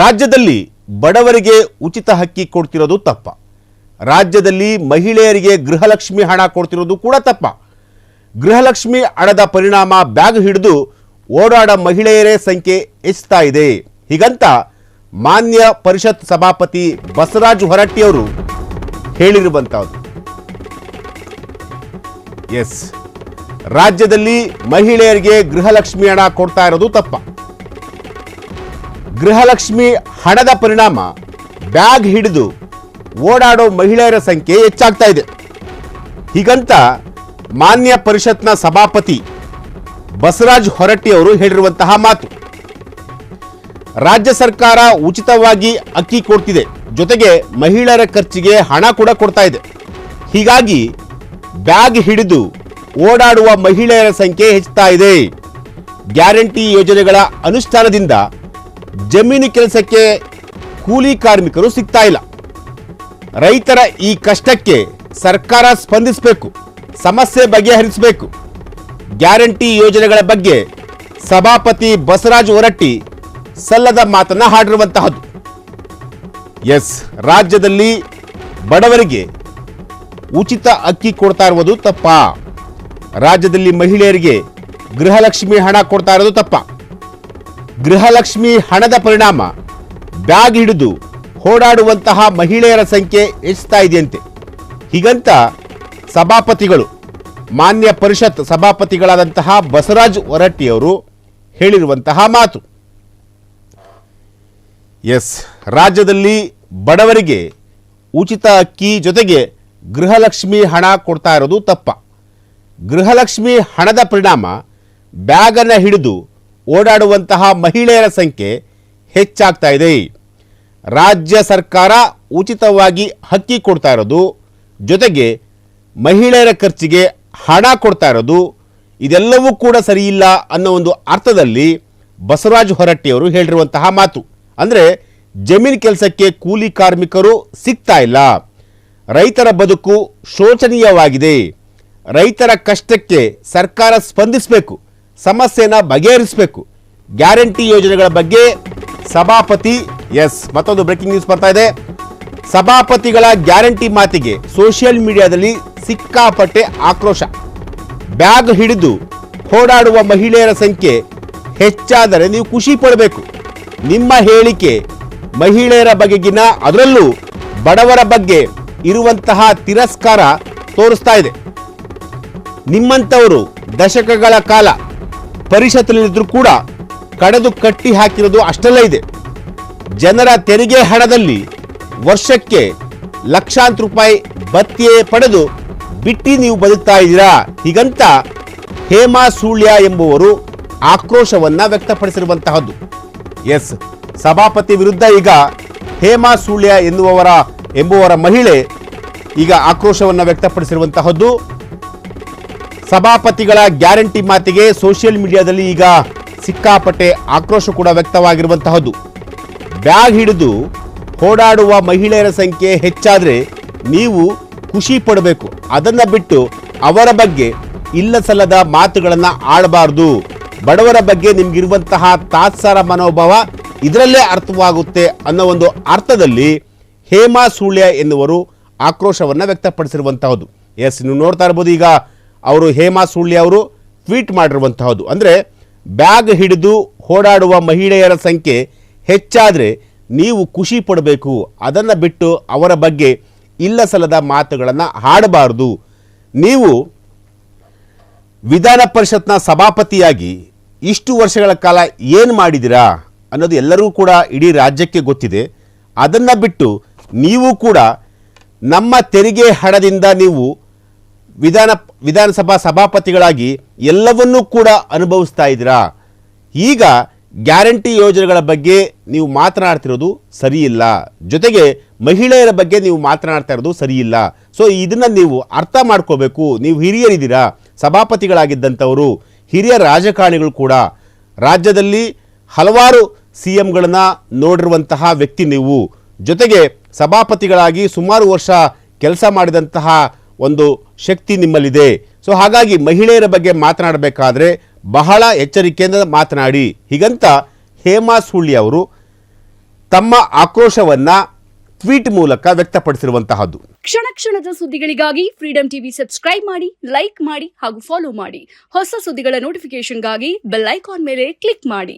ರಾಜ್ಯದಲ್ಲಿ ಬಡವರಿಗೆ ಉಚಿತ ಹಕ್ಕಿ ಕೊಡ್ತಿರೋದು ತಪ್ಪ. ರಾಜ್ಯದಲ್ಲಿ ಮಹಿಳೆಯರಿಗೆ ಗೃಹಲಕ್ಷ್ಮಿ ಹಣ ಕೊಡ್ತಿರೋದು ಕೂಡ ತಪ್ಪ. ಗೃಹಲಕ್ಷ್ಮಿ ಹಣದ ಪರಿಣಾಮ ಬ್ಯಾಗ್ ಹಿಡಿದು ಓಡಾಡ ಮಹಿಳೆಯರೇ ಸಂಖ್ಯೆ ಹೆಚ್ಚುತ್ತಾ ಇದೆ. ಹೀಗಂತ ಮಾನ್ಯ ಪರಿಷತ್ ಸಭಾಪತಿ ಬಸವರಾಜು ಹೊರಟ್ಟಿಯವರು ಹೇಳಿರುವಂತಹದ್ದು ಎಸ್. ರಾಜ್ಯದಲ್ಲಿ ಮಹಿಳೆಯರಿಗೆ ಗೃಹಲಕ್ಷ್ಮಿ ಹಣ ಕೊಡ್ತಾ ಇರೋದು ತಪ್ಪ. ಗೃಹಲಕ್ಷ್ಮಿ ಹಣದ ಪರಿಣಾಮ ಬ್ಯಾಗ್ ಹಿಡಿದು ಓಡಾಡೋ ಮಹಿಳೆಯರ ಸಂಖ್ಯೆ ಹೆಚ್ಚಾಗ್ತಾ ಇದೆ. ಹೀಗಂತ ಮಾನ್ಯ ಪರಿಷತ್ನ ಸಭಾಪತಿ ಬಸವರಾಜ್ ಹೊರಟ್ಟಿ ಅವರು ಹೇಳಿರುವಂತಹ ಮಾತು. ರಾಜ್ಯ ಸರ್ಕಾರ ಉಚಿತವಾಗಿ ಅಕ್ಕಿ ಕೊಡ್ತಿದೆ. ಜೊತೆಗೆ ಮಹಿಳೆಯರ ಖರ್ಚಿಗೆ ಹಣ ಕೂಡ ಕೊಡ್ತಾ ಇದೆ. ಹೀಗಾಗಿ ಬ್ಯಾಗ್ ಹಿಡಿದು ಓಡಾಡುವ ಮಹಿಳೆಯರ ಸಂಖ್ಯೆ ಹೆಚ್ಚುತ್ತಾ ಇದೆ. ಗ್ಯಾರಂಟಿ ಯೋಜನೆಗಳ ಅನುಷ್ಠಾನದಿಂದ ಜಮೀನು ಕೆಲಸಕ್ಕೆ ಕೂಲಿ ಕಾರ್ಮಿಕರು ಸಿಗ್ತಾ ಇಲ್ಲ. ರೈತರ ಈ ಕಷ್ಟಕ್ಕೆ ಸರ್ಕಾರ ಸ್ಪಂದಿಸಬೇಕು, ಸಮಸ್ಯೆ ಬಗೆಹರಿಸಬೇಕು. ಗ್ಯಾರಂಟಿ ಯೋಜನೆಗಳ ಬಗ್ಗೆ ಸಭಾಪತಿ ಬಸರಾಜ್ ಹೊರಟ್ಟಿ ಸಲ್ಲದ ಮಾತನ್ನ ಹಾಡಿರುವಂತಹದ್ದು. ಎಸ್, ರಾಜ್ಯದಲ್ಲಿ ಬಡವರಿಗೆ ಉಚಿತ ಅಕ್ಕಿ ಕೊಡ್ತಾ ಇರುವುದು ತಪ್ಪ. ರಾಜ್ಯದಲ್ಲಿ ಮಹಿಳೆಯರಿಗೆ ಗೃಹಲಕ್ಷ್ಮಿ ಹಣ ಕೊಡ್ತಾ ಇರೋದು ತಪ್ಪ. ಗೃಹಲಕ್ಷ್ಮಿ ಹಣದ ಪರಿಣಾಮ. ಬ್ಯಾಗ್ ಹಿಡಿದು ಓಡಾಡುವಂತಹ ಮಹಿಳೆಯರ ಸಂಖ್ಯೆ ಹೆಚ್ಚುತ್ತಾ ಇದೆಯಂತೆ. ಹೀಗಂತ ಸಭಾಪತಿಗಳು, ಮಾನ್ಯ ಪರಿಷತ್ ಸಭಾಪತಿಗಳಾದಂತಹ ಬಸವರಾಜ್ ಹೊರಟ್ಟಿಯವರು ಹೇಳಿರುವಂತಹ ಮಾತು. ಎಸ್, ರಾಜ್ಯದಲ್ಲಿ ಬಡವರಿಗೆ ಉಚಿತ ಅಕ್ಕಿ ಜೊತೆಗೆ ಗೃಹಲಕ್ಷ್ಮಿ ಹಣ ಕೊಡ್ತಾ ಇರೋದು ತಪ್ಪ. ಗೃಹಲಕ್ಷ್ಮಿ ಹಣದ ಪರಿಣಾಮ ಬ್ಯಾಗನ್ನು ಹಿಡಿದು ಓಡಾಡುವಂತಹ ಮಹಿಳೆಯರ ಸಂಖ್ಯೆ ಹೆಚ್ಚಾಗ್ತಾ ಇದೆ. ರಾಜ್ಯ ಸರ್ಕಾರ ಉಚಿತವಾಗಿ ಹಕ್ಕಿ ಕೊಡ್ತಾ ಇರೋದು, ಜೊತೆಗೆ ಮಹಿಳೆಯರ ಖರ್ಚಿಗೆ ಹಣ ಕೊಡ್ತಾ ಇರೋದು, ಇದೆಲ್ಲವೂ ಕೂಡ ಸರಿಯಿಲ್ಲ ಅನ್ನೋ ಒಂದು ಅರ್ಥದಲ್ಲಿ ಬಸವರಾಜ್ ಹೊರಟ್ಟಿಯವರು ಹೇಳಿರುವಂತಹ ಮಾತು. ಅಂದರೆ ಜಮೀನು ಕೆಲಸಕ್ಕೆ ಕೂಲಿ ಕಾರ್ಮಿಕರು ಸಿಗ್ತಾ ಇಲ್ಲ. ರೈತರ ಬದುಕು ಶೋಚನೀಯವಾಗಿದೆ. ರೈತರ ಕಷ್ಟಕ್ಕೆ ಸರ್ಕಾರ ಸ್ಪಂದಿಸಬೇಕು. ಸಮಸ್ಯೆನ ಬಗೆಹರಿಸಬೇಕು. ಗ್ಯಾರಂಟಿ ಯೋಜನೆಗಳ ಬಗ್ಗೆ ಸಭಾಪತಿ ಎಸ್. ಮತ್ತೊಂದು ಬ್ರೇಕಿಂಗ್ ನ್ಯೂಸ್ ಬರ್ತಾ ಇದೆ. ಸಭಾಪತಿಗಳ ಗ್ಯಾರಂಟಿ ಮಾತಿಗೆ ಸೋಷಿಯಲ್ ಮೀಡಿಯಾದಲ್ಲಿ ಸಿಕ್ಕಾಪಟ್ಟೆ ಆಕ್ರೋಶ. ಬ್ಯಾಗ್ ಹಿಡಿದು ಓಡಾಡುವ ಮಹಿಳೆಯರ ಸಂಖ್ಯೆ ಹೆಚ್ಚಾದರೆ ನೀವು ಖುಷಿ ಪಡಬೇಕು. ನಿಮ್ಮ ಹೇಳಿಕೆ ಮಹಿಳೆಯರ ಬಗೆಗಿನ ಅದರಲ್ಲೂ ಬಡವರ ಬಗ್ಗೆ ಇರುವಂತಹ ತಿರಸ್ಕಾರ ತೋರಿಸ್ತಾ ಇದೆ. ನಿಮ್ಮಂಥವರು ದಶಕಗಳ ಕಾಲ ಪರಿಷತ್ನಲ್ಲಿದ್ದರೂ ಕೂಡ ಕಡೆದು ಕಟ್ಟಿ ಹಾಕಿರೋದು ಅಷ್ಟೆಲ್ಲ ಇದೆ. ಜನರ ತೆರಿಗೆ ಹಣದಲ್ಲಿ ವರ್ಷಕ್ಕೆ ಲಕ್ಷಾಂತರ ರೂಪಾಯಿ ಬತ್ತಿಯೇ ಪಡೆದು ಬಿಟ್ಟಿ ನೀವು ಬದುಕ್ತಾ ಇದ್ದೀರಾ? ಹೀಗಂತ ಹೇಮಾ ಸೂಳ್ಯ ಎಂಬುವರು ಆಕ್ರೋಶವನ್ನ ವ್ಯಕ್ತಪಡಿಸಿರುವಂತಹದ್ದು. ಎಸ್, ಸಭಾಪತಿ ವಿರುದ್ಧ ಈಗ ಹೇಮಾ ಸೂಳ್ಯ ಎನ್ನುವವರ ಎಂಬುವರ ಮಹಿಳೆ ಈಗ ಆಕ್ರೋಶವನ್ನ ವ್ಯಕ್ತಪಡಿಸಿರುವಂತಹದ್ದು. ಸಭಾಪತಿಗಳ ಗ್ಯಾರಂಟಿ ಮಾತಿಗೆ ಸೋಷಿಯಲ್ ಮೀಡಿಯಾದಲ್ಲಿ ಈಗ ಸಿಕ್ಕಾಪಟ್ಟೆ ಆಕ್ರೋಶ ಕೂಡ ವ್ಯಕ್ತವಾಗಿರುವಂತಹದ್ದು. ಬ್ಯಾಗ್ ಹಿಡಿದು ಓಡಾಡುವ ಮಹಿಳೆಯರ ಸಂಖ್ಯೆ ಹೆಚ್ಚಾದರೆ ನೀವು ಖುಷಿ ಪಡಬೇಕು. ಅದನ್ನು ಬಿಟ್ಟು ಅವರ ಬಗ್ಗೆ ಇಲ್ಲ ಸಲ್ಲದ ಮಾತುಗಳನ್ನು ಆಡಬಾರದು. ಬಡವರ ಬಗ್ಗೆ ನಿಮಗಿರುವಂತಹ ತಾತ್ಸಾರ ಮನೋಭಾವ ಇದರಲ್ಲೇ ಅರ್ಥವಾಗುತ್ತೆ ಅನ್ನೋ ಒಂದು ಅರ್ಥದಲ್ಲಿ ಹೇಮಾ ಸೂಳ್ಯ ಎನ್ನುವರು ಆಕ್ರೋಶವನ್ನು ವ್ಯಕ್ತಪಡಿಸಿರುವಂತಹದ್ದು. ಎಸ್, ನೀವು ನೋಡ್ತಾ ಇರ್ಬೋದು ಈಗ ಅವರು ಹೇಮಾ ಸುಳ್ಳಿ ಅವರು ಟ್ವೀಟ್ ಮಾಡಿರುವಂತಹದ್ದು. ಅಂದರೆ ಬ್ಯಾಗ್ ಹಿಡಿದು ಓಡಾಡುವ ಮಹಿಳೆಯರ ಸಂಖ್ಯೆ ಹೆಚ್ಚಾದರೆ ನೀವು ಖುಷಿ ಪಡಬೇಕು. ಅದನ್ನು ಬಿಟ್ಟು ಅವರ ಬಗ್ಗೆ ಇಲ್ಲ ಸಲ್ಲದ ಮಾತುಗಳನ್ನು ಹಾಡಬಾರ್ದು. ನೀವು ವಿಧಾನ ಪರಿಷತ್ನ ಸಭಾಪತಿಯಾಗಿ ಇಷ್ಟು ವರ್ಷಗಳ ಕಾಲ ಏನು ಮಾಡಿದಿರಾ ಅನ್ನೋದು ಎಲ್ಲರೂ ಕೂಡ ಇಡೀ ರಾಜ್ಯಕ್ಕೆ ಗೊತ್ತಿದೆ. ಅದನ್ನು ಬಿಟ್ಟು ನೀವು ಕೂಡ ನಮ್ಮ ತೆರಿಗೆ ಹಣದಿಂದ ನೀವು ವಿಧಾನ, ವಿಧಾನಸಭಾ ಸಭಾಪತಿಗಳಾಗಿ ಎಲ್ಲವನ್ನೂ ಕೂಡ ಅನುಭವಿಸ್ತಾ ಇದ್ದೀರಾ? ಈಗ ಗ್ಯಾರಂಟಿ ಯೋಜನೆಗಳ ಬಗ್ಗೆ ನೀವು ಮಾತನಾಡ್ತಿರೋದು ಸರಿಯಿಲ್ಲ. ಜೊತೆಗೆ ಮಹಿಳೆಯರ ಬಗ್ಗೆ ನೀವು ಮಾತನಾಡ್ತಾ ಇರೋದು ಸರಿಯಿಲ್ಲ. ಸೊ ಇದನ್ನು ನೀವು ಅರ್ಥ ಮಾಡ್ಕೋಬೇಕು. ನೀವು ಹಿರಿಯರಿದ್ದೀರಾ? ಸಭಾಪತಿಗಳಾಗಿದ್ದಂಥವರು, ಹಿರಿಯ ರಾಜಕಾರಣಿಗಳು ಕೂಡ. ರಾಜ್ಯದಲ್ಲಿ ಹಲವಾರು ಸಿ ಎಂಗಳನ್ನು ನೋಡಿರುವಂತಹ ವ್ಯಕ್ತಿ ನೀವು. ಜೊತೆಗೆ ಸಭಾಪತಿಗಳಾಗಿ ಸುಮಾರು ವರ್ಷ ಕೆಲಸ ಮಾಡಿದಂತಹ ಒಂದು ಶಕ್ತಿ ನಿಮ್ಮಲ್ಲಿದೆ. ಸೊ ಹಾಗಾಗಿ ಮಹಿಳೆಯರ ಬಗ್ಗೆ ಮಾತನಾಡಬೇಕಾದ್ರೆ ಬಹಳ ಎಚ್ಚರಿಕೆಯಿಂದ ಮಾತನಾಡಿ. ಹೀಗಂತ ಹೇಮಾ ಸುಳ್ಳಿ ಅವರು ತಮ್ಮ ಆಕ್ರೋಶವನ್ನ ಟ್ವೀಟ್ ಮೂಲಕ ವ್ಯಕ್ತಪಡಿಸಿರುವಂತಹದ್ದು. ಕ್ಷಣ ಕ್ಷಣದ ಸುದ್ದಿಗಳಿಗಾಗಿ ಫ್ರೀಡಂ ಟಿವಿ ಸಬ್ಸ್ಕ್ರೈಬ್ ಮಾಡಿ ಲೈಕ್ ಮಾಡಿ ಹಾಗೂ ಫಾಲೋ ಮಾಡಿ. ಹೊಸ ಸುದ್ದಿಗಳ ನೋಟಿಫಿಕೇಶನ್ಗಾಗಿ ಬೆಲ್ ಐಕಾನ್ ಮೇಲೆ ಕ್ಲಿಕ್ ಮಾಡಿ.